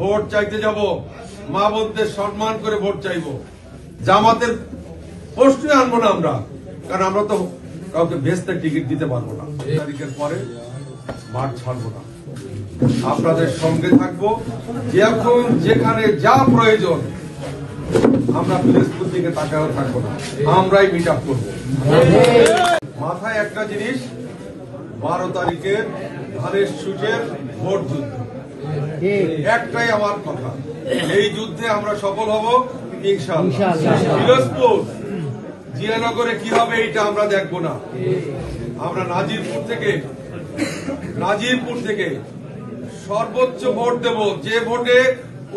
Vote চাইতে যাব মা বোনদের সম্মান করে ভোট চাইব। জামাতের প্রশ্নে আনব না আমরা, কারণ আমরা তো কাউকে ভেস্তের টিকিট দিতে পারব না। তারিখের পরে মাঠ ছাড়বো না। আপনাদের সঙ্গে থাকব যখন যেখানে যা প্রয়োজন, আমরা পিরোজপুর দিকে তাকাও থাকব না। আমরাই মিট আপ করব। মাথায় একটা জিনিস, বারো তারিখের ধানের সুচের ভোট যুদ্ধ। একটাই আমার কথা। এই যুদ্ধে আমরা সফল হব ইনশাআল্লাহ। পিরোজপুর জিয়ানগরে কি হবে এইটা আমরা দেখব না। আমরা নাজিরপুর থেকে নাজিরপুর থেকে সর্বোচ্চ ভোট দেব। যে ভোটে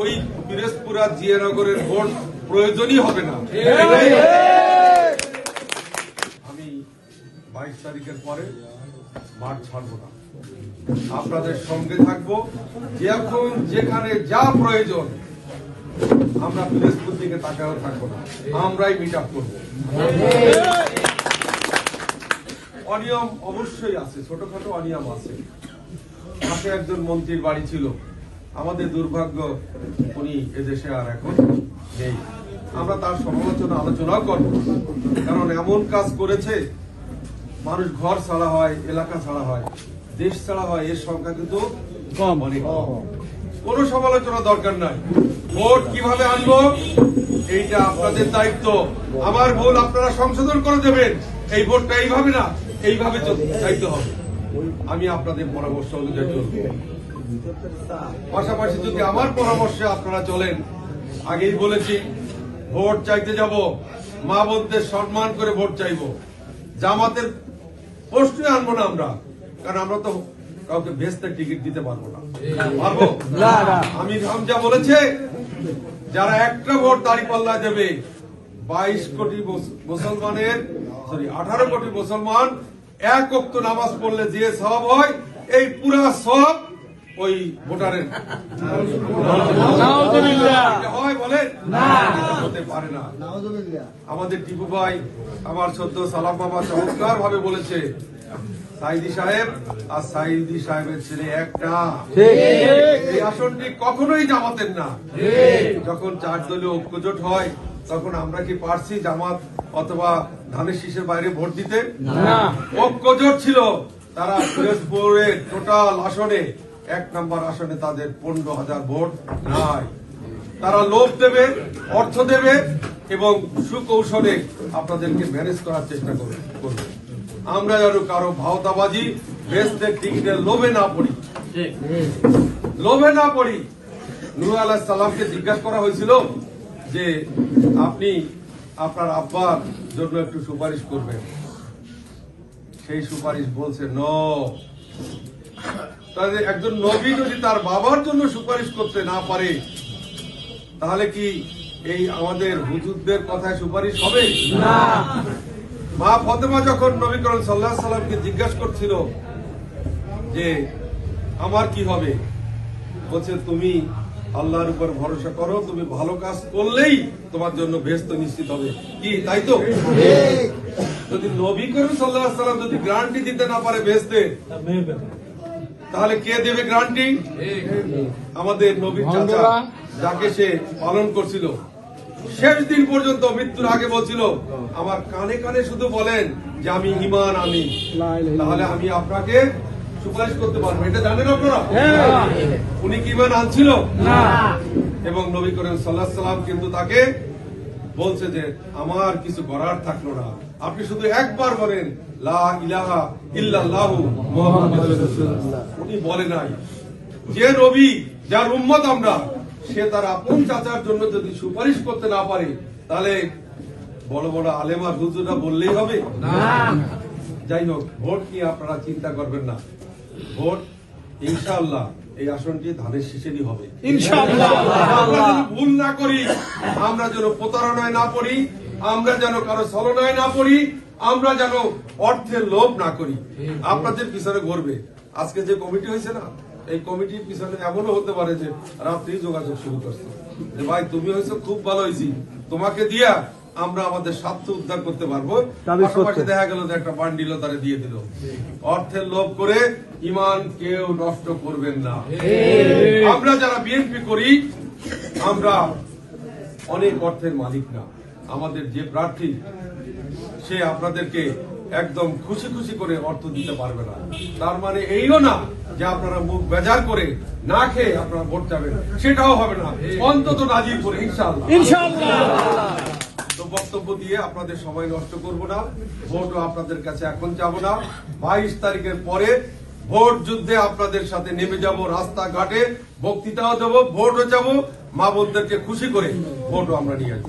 ওই পিরোজপুর আর জিয়ানগরের ভোট প্রয়োজনই হবে না। আমি বাইশ তারিখের পরে মাঠ ছাড়বো না। আপনাদের সঙ্গে থাকব। যখন যেখানে যা প্রয়োজন, আমরা পিরোজপুর দিকে তাকাও থাকব না। আমরাই মিট আপ অনিয়ম অবশ্যই আছে, ছোটখাটো অনিয়ম আছে। পাশে একজন মন্ত্রীর বাড়ি ছিল। আমাদের দুর্ভাগ্য, উনি এদেশে আর এখন নেই। আমরা তার সমালোচনা আলোচনাও করব। কারণ এমন কাজ করেছে, মানুষ ঘর ছাড়া হয়, এলাকা ছাড়া হয়। দেশ ছাড়া হয় এর সংখ্যা কিন্তু কম। অনেক। কোনো সমালোচনা দরকার নাই। ভোট কীভাবে আনব এইটা আপনাদের দায়িত্ব। আমার ভুল আপনারা সংশোধন করে দেবেন। এই ভোটটা এইভাবে না এইভাবে চাইতে হবে। আমি আপনাদের পরামর্শ অনুযায়ী চলবো। পাশাপাশি যদি আমার পরামর্শে আপনারা চলেন আগেই বলেছি ভোট চাইতে যাব মা বোনদের সম্মান করে ভোট চাইব। জামাতের প্রশ্নে আনব না আমরা। কারণ আমরা তো কাউকে ভেস্তের টিকিট দিতে পারব না। পারব? না, না। আমি হামজা বলেছে যারা একটা ভোট দাঁড়িপাল্লা দেবে বাইশ কোটি মুসলমানের সরি আঠারো কোটি মুসলমান এক অক্ত নামাজ পড়লে যে সব হয় এই পুরা সব ওই ভোটারের। হয় বলেন হতে পারে না। আমাদের টিপু ভাই আমার সদ্য সালাম মামা চমৎকার ভাবে বলেছে সাইদি সাহেব আর সাইদি সাহেবের ছেলে একটা। এই আসনটি কখনোই জামাতের না। যখন চার দলীয় ঐক্যজোট হয় তখন আমরা কি পারছি জামাত অথবা ধানের শীষের বাইরে ভোট দিতে? ঐক্যজোট ছিল। তারা পিরোজপুরের টোটাল আসনে এক নম্বর আসনে তাদের পনেরো হাজার ভোট নাই। তারা লোভ দেবে অর্থ দেবে এবং সুকৌশলে আপনাদেরকে ম্যানেজ করার চেষ্টা করবে করবে। আমরা যেন কারও ভাওতাবাজি বেস্টের টিকিটের লোভে না পড়ি। লোভে না পড়ি। নুর আলাহ সালামকে জিজ্ঞাসা করা হয়েছিল যে আপনি আপনার আব্বার জন্য একটু সুপারিশ করবেন? সেই সুপারিশ বলছে ন। তাহলে একজন নবী যদি তার বাবার জন্য সুপারিশ করতে না পারে তাহলে কি এই আমাদের হুজুরদের কথায় সুপারিশ হবে? না। মা ফতেমা যখন নবী করিম সাল্লাহ সাল্লামকে জিজ্ঞাসা করছিল যে, আমার কি হবে? বলছে, তুমি আল্লাহর উপর ভরসা করো, তুমি ভালো কাজ করলেই তোমার জন্য ভেস্ত নিশ্চিত হবে। কি, তাই তো? যদি নবী করিম সাল্লাহ সাল্লাম যদি গ্যারান্টি দিতে না পারে ভেস্তে তাহলে কে দেবে গ্যারান্টি? আমাদের নবীর চাচা, যাকে সে পালন করছিল। শেষ দিন পর্যন্ত মৃত্যুর আগে বলছিল আমার কানে কানে শুধু বলেন যে আমি ইমান আনি। তাহলে আমি আপনাকে সুপারিশ করতে পারব। এটা জানেন আপনারা? উনি কি ইমান আনছিল? এবং নবী করিম সাল্লাহ সাল্লাম কিন্তু তাকে বলছে যে আমার কিছু করার থাকল না। আপনি শুধু একবার বলেন লা ইলাহা ইল্লাল্লাহু মুহাম্মাদুর রাসূলুল্লাহ। উনি বলে নাই। যে নবী যার উম্মত আমরা সে তার আপন চাচার জন্য যদি সুপারিশ করতে না পারে তাহলে বড় বড় আলেমার হুজুরা বললেই হবে। যাই হোক ভোট নিয়ে আপনারা চিন্তা করবেন না। ভোট ইনশাআল্লাহ এই আসনটি ধানের শীষেরই হবে। ভুল না করি আমরা যেন প্রতারণায় না পড়ি আমরা যেন কারও ছলনায় না পড়ি আমরা যেন অর্থের লোভ না করি। আপনাদের পিছনে ঘুরবে। আজকে যে কমিটি হয়েছে না এই কমিটির পিছনে এমনও হতে পারে যে রাত্রি যোগাযোগ শুরু করছে। যে ভাই তুমি হয়েছে খুব ভালো হয়েছি। তোমাকে দিয়া আমরা আমাদের স্বার্থ উদ্ধার করতে পারব। পাশাপাশি দেখা গেল যে একটা বান্ডিলও তারা দিয়ে দিল। অর্থের লোভ করে ইমান কেউ নষ্ট করবেন না। আমরা যারা বিএনপি করি আমরা অনেক অর্থের মালিক না। আমাদের যে প্রার্থী সে আপনাদেরকে একদম খুশি খুশি করে অর্থ দিতে পারবে না। তার মানে এইও না যে আপনারা মুখ বেজার করে না খেয়ে আপনারা ভোট যাবেন সেটাও হবে না। অন্তত নাজির করে তো বক্তব্য দিয়ে আপনাদের সময় নষ্ট করব না ভোটও আপনাদের কাছে এখন যাব না। বাইশ তারিখের পরে ভোট যুদ্ধে আপনাদের সাথে নেমে যাব রাস্তাঘাটে বক্তৃতাও দেবো ভোটও যাব মা বোনদেরকে খুশি করে ভোটও আমরা নিয়ে আসব।